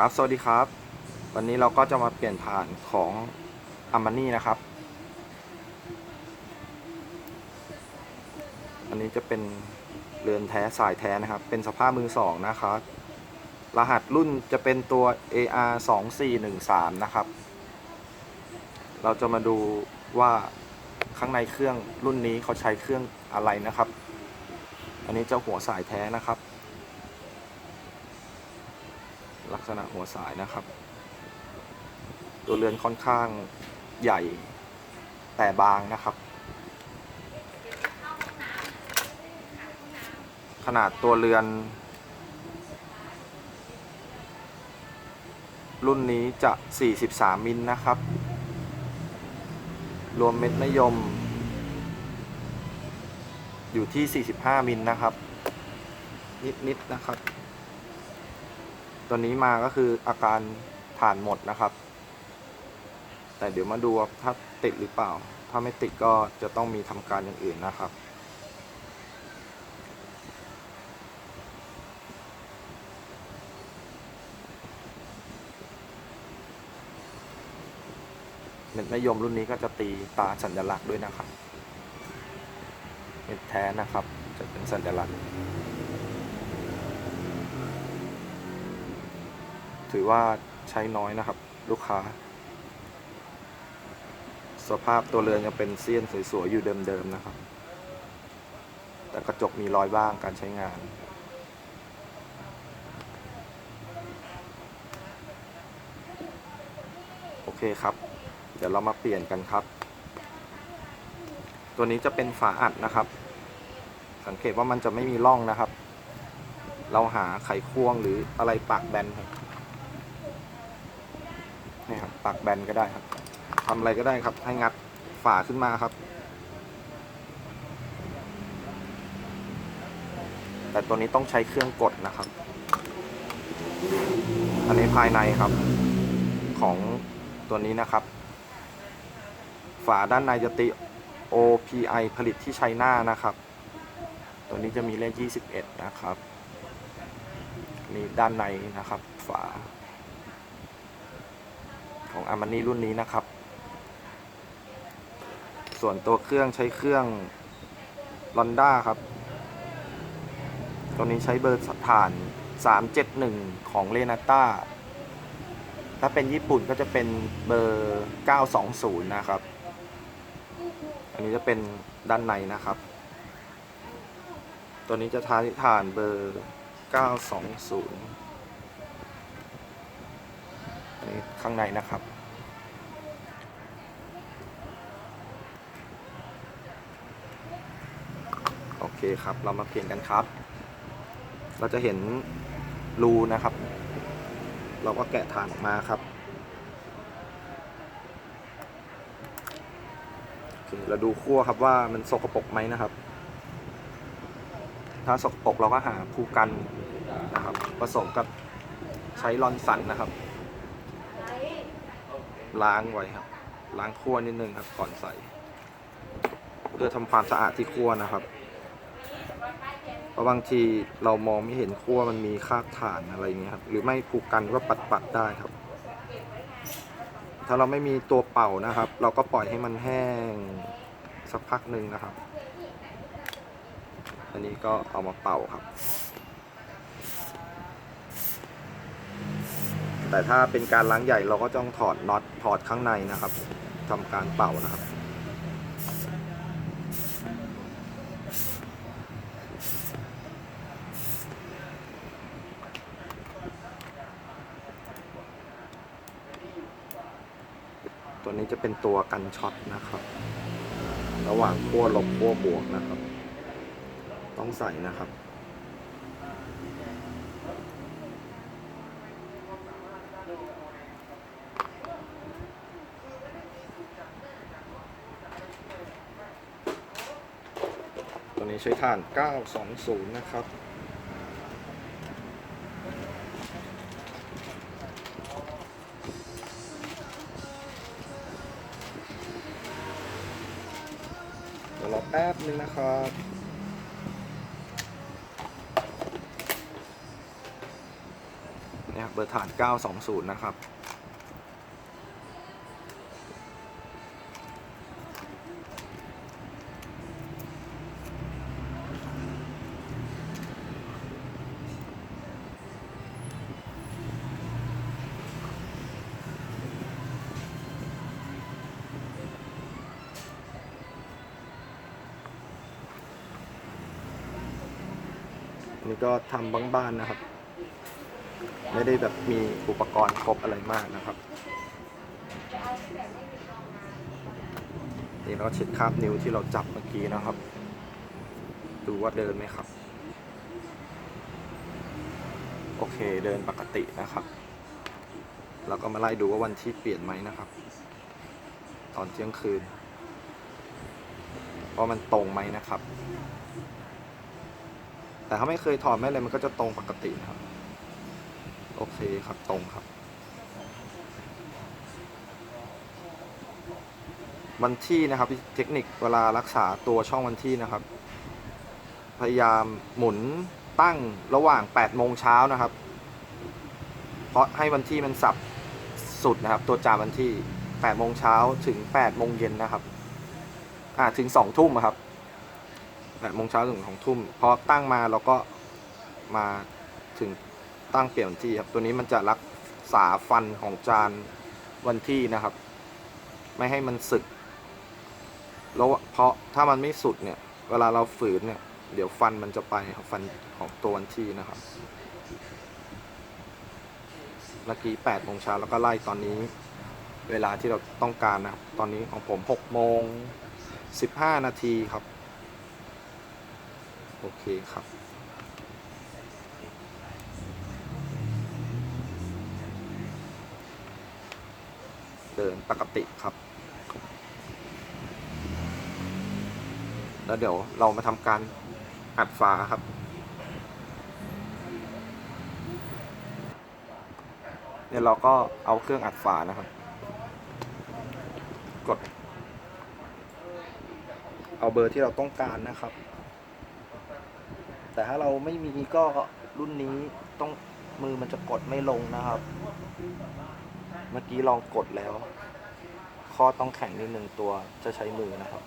ครับ สวัสดีครับ วันนี้เราก็จะมาเปลี่ยนผ่านของอามานี่นะครับ อันนี้จะเป็นเรือนแท้สายแท้นะครับ เป็นสภาพมือสองนะครับ รหัสรุ่นจะเป็นตัว AR 2 4 1 3นะครับ เราจะมาดูว่าข้างในเครื่องรุ่นนี้เขาใช้เครื่องอะไรนะครับ อันนี้จะหัวสายแท้นะครับ ลักษณะหัวสายนะครับ ตัวเรือนค่อนข้างใหญ่แต่บางนะครับ ขนาดตัวเรือน รุ่นนี้จะ 43 มิลนะครับ รวมเม็ดมะยม อยู่ที่ 45 มิลนะครับ นิดๆนะครับ ตัวนี้มาก็คืออาการผ่านหมดนะครับ แต่เดี๋ยวมาดูว่าถ้าติดหรือเปล่า ถ้าไม่ติดก็จะต้องมีทำการอย่างอื่นนะครับเม็ดมะยมรุ่นนี้ก็จะตีตาสัญลักษณ์ด้วยนะครับ เม็ดแท้นะครับ จะเป็นสัญลักษณ์ ถือว่าใช้น้อยนะครับลูกค้า สภาพตัวเรือนยังเป็นเสี้ยนสวยๆอยู่เดิมๆนะครับ แต่กระจกมีรอยบ้างการใช้งาน โอเคครับ เดี๋ยวเรามาเปลี่ยนกันครับ ตัวนี้จะเป็นฝาอัดนะครับ สังเกตว่ามันจะไม่มีร่องนะครับ เราหาไขควงหรืออะไรปากแบนครับ ปากแบนก็ได้ครับทำอะไรก็ได้ครับ ให้งัดฝาขึ้นมาครับ แต่ตัวนี้ต้องใช้เครื่องกดนะครับ อันนี้ภายในครับ ของตัวนี้นะครับ ฝาด้านในจะติ OPI ผลิตที่ไชน่านะครับ ตัวนี้จะมีเลข 21 นะครับ นี่ด้านในนะครับ ฝา ของอามานี่รุ่นนี้นะครับ ส่วนตัวเครื่องใช้เครื่องลอนด้าครับ ตัวนี้ใช้เบอร์ฐาน 371 ของเลนาต้าถ้าเป็นญี่ปุ่นก็จะเป็นเบอร์ 920 นะครับ อันนี้จะเป็นด้านในนะครับ ตัวนี้จะทาฐานเบอร์ 920อันนี้ ข้างในนะครับ โอเคครับ เรามาเปลี่ยนกันครับ เราจะเห็นรูนะครับ เราก็แกะฐานออกมาครับเราดูขั้วครับว่ามันสกปรกไหมนะครับ ถ้าสกปรกเราก็หาคูกันนะครับ ผสมกับใช้ลอนสันนะครับ ล้างไว้ครับ ล้างขั้วนิดนึงครับก่อนใส่ เพื่อทำความสะอาดที่ขั้วนะครับเพราะบางทีเรามองไม่เห็นขั้วมันมีคราบถ่านอะไรเงี้ยครับ หรือไม่ผูกกันก็ปัดปัดๆได้ครับ ถ้าเราไม่มีตัวเป่านะครับ เราก็ปล่อยให้มันแห้งสักพักหนึ่งนะครับ อันนี้ก็เอามาเป่าครับ แต่ถ้าเป็นการล้างใหญ่เราก็ต้องถอดน็อตถอดข้างในนะครับทำการเป่านะครับ ตัวนี้จะเป็นตัวกันช็อตนะครับ ระหว่างขั้วลบขั้วบวกนะครับ ต้องใส่นะครับ นี้ใช้ถ่าน 920 นะครับ เดี๋ยวรอแป๊บนึงนะครับนนะครับเบอร์ฐาน 920 นะครับ นนี้ก็ทำบ้านๆนะครับ ไม่ได้แบบมีอุปกรณ์ครบอะไรมากนะครับนี่เราเช็ดคราบนิ้วที่เราจับเมื่อกี้นะครับ ดูว่าเดินไหมครับ โอเคเดินปกตินะครับ แล้วก็มาไล่ดูว่าวันที่เปลี่ยนไหมนะครับ ตอนเที่ยงคืนว่ามันตรงไหมนะครับ แต่ถ้าไม่เคยถอดไม่เลยมันก็จะตรงปกตินะครับ โอเคครับตรงครับ วันที่นะครับเทคนิคเวลารักษาตัวช่องวันที่นะครับ พยายามหมุนตั้งระหว่าง8โมงเช้านะครับ เพราะให้วันที่มันสับสุดนะครับ ตัวจามวันที่8โมงเช้าถึง8โมงเย็นนะครับ อ่าถึง2ทุ่มครับ 8โมงเช้าถึง2ทุ่มพอตั้งมาเราก็มาถึงตั้งเปลี่ยนที่ครับ ตัวนี้มันจะรักษาฟันของจานวันที่นะครับ ไม่ให้มันสึก แล้วเพราะถ้ามันไม่สุดเนี่ย เวลาเราฝืนเนี่ย เดี๋ยวฟันมันจะไปฟันของตัววันที่นะครับเมื่อกี้8โมงเช้าแล้วก็ไล่ตอนนี้เวลาที่เราต้องการนะครับ ตอนนี้ของผม6โมง15 นาทีครับ โอเคครับ เดินปกติครับ แล้วเดี๋ยวเรามาทำการอัดฝาครับเนี่ยเราก็เอาเครื่องอัดฝานะครับ กด เอาเบอร์ที่เราต้องการนะครับ แต่ถ้าเราไม่มีก็รุ่นนี้ต้องมือมันจะกดไม่ลงนะครับ เมื่อกี้ลองกดแล้ว ข้อต้องแข็งนิดหนึ่งตัวจะใช้มือนะครับ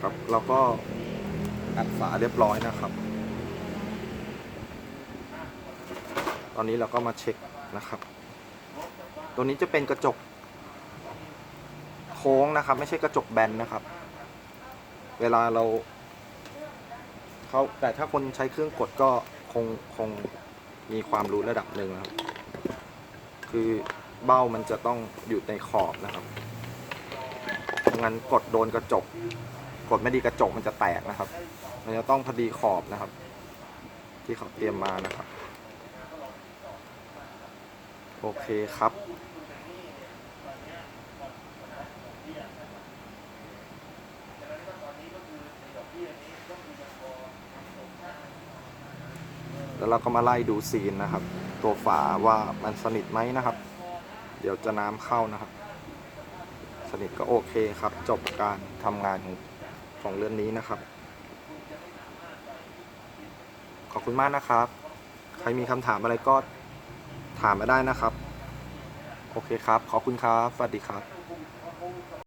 ครับเราก็อัดฝาเรียบร้อยนะครับ ต อนนี้เราก็มาเช็คนะครับ ตัวนี้จะเป็นกระจกโค้งนะครับ ไม่ใช่กระจกแบนนะครับ เวลาเราเขาแต่ถ้าคนใช้เครื่องกดก็คงคงมีความรู้ระดับหนึ่งนะครับ คือเบ้ามันจะต้องอยู่ในขอบนะครับไม่งั้นกดโดนกระจก กดไม่ดีกระจกมันจะแตกนะครับ มันจะต้องพอดีขอบนะครับ ที่เขาเตรียมมานะครับ โอเคครับ แล้วเราก็มาไล่ดูซีนนะครับ ตัวฝาว่ามันสนิทไหมนะครับ เดี๋ยวจะน้ำเข้านะครับ สนิทก็โอเคครับ จบการทำงานของของเรื่อนนี้นะครับ ขอบคุณมากนะครับ ใครมีคำถามอะไรก็ ถามมาได้นะครับ โอเคครับ ขอบคุณครับ สวัสดีครับ